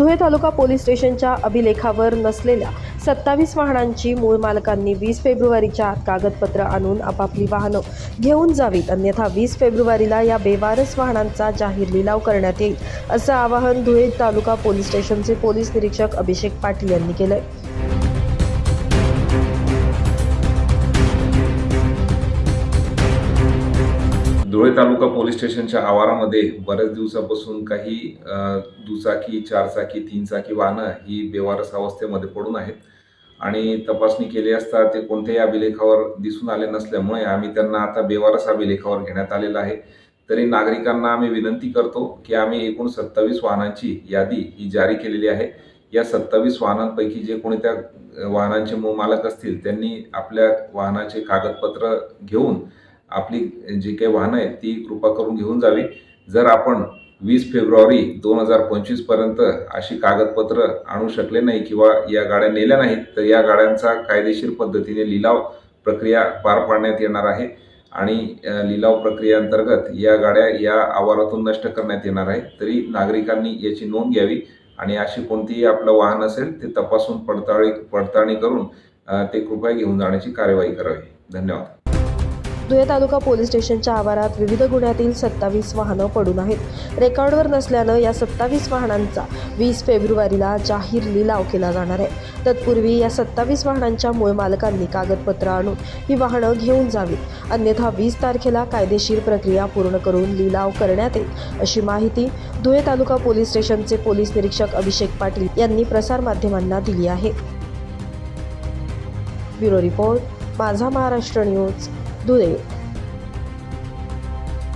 Dhule taluka police स्टेशनच्या अभिलेखावर नसलेल्या सत्तावीस वाहनांची मूळ मालकांनी वीस फेब्रुवारीच्या आत कागदपत्र आणून आपापली वाहनं घेऊन जावीत. अन्यथा वीस फेब्रुवारीला या बेवारस वाहनांचा जाहीर लिलाव करण्यात येईल असं आवाहन धुळे तालुका पोलीस स्टेशनचे पोलीस निरीक्षक अभिषेक पाटील यांनी केलंय. धुळे तालुका पोलीस स्टेशनच्या आवारामध्ये बऱ्याच दिवसापासून काही दुचाकी चारचाकी तीनचाकी वाहनं ही बेवारस अवस्थेमध्ये पडून आहेत. आणि तपासणी केली असता ते कोणत्याही अभिलेखावर दिसून आले नसल्यामुळे आम्ही त्यांना आता बेवारस अभिलेखावर घेण्यात आलेला आहे. तरी नागरिकांना आम्ही विनंती करतो की आम्ही एकूण सत्तावीस वाहनांची यादी ही जारी केलेली आहे. या सत्तावीस वाहनांपैकी जे कोणी त्या वाहनांचे मालक असतील त्यांनी आपल्या वाहनाचे कागदपत्र घेऊन आपली जी काही वाहनं आहेत ती कृपा करून घेऊन जावी. जर आपण वीस फेब्रुवारी दोन हजार पंचवीसपर्यंत अशी कागदपत्र आणू शकले नाही किंवा या गाड्या नेल्या नाहीत तर या गाड्यांचा कायदेशीर पद्धतीने लिलाव प्रक्रिया पार पाडण्यात येणार आहे. आणि लिलाव प्रक्रियेअंतर्गत या गाड्या या आवारातून नष्ट करण्यात येणार आहे तरी नागरिकांनी याची नोंद घ्यावी आणि अशी कोणतीही आपलं वाहन असेल ते तपासून पडताळी पडताळणी करून ते कृपया घेऊन जाण्याची कार्यवाही करावी. धन्यवाद. धुळे तालुका पोलीस स्टेशनच्या आवारात विविध गुन्ह्यातील सत्तावीस वाहनं पडून आहेत. रेकॉर्डवर नसल्यानं या सत्तावीस वाहनांचा वीस फेब्रुवारीला जाहीर लिलाव केला जाणार आहे. तत्पूर्वी या सत्तावीस वाहनांच्या मूळ मालकांनी कागदपत्र आणून ही वाहनं घेऊन जावीत. अन्यथा वीस तारखेला कायदेशीर प्रक्रिया पूर्ण करून लिलाव करण्यात येईल अशी माहिती धुळे तालुका पोलीस स्टेशनचे पोलीस निरीक्षक अभिषेक पाटील यांनी प्रसारमाध्यमांना दिली आहे. ब्युरो रिपोर्ट माझा महाराष्ट्र न्यूज धुळे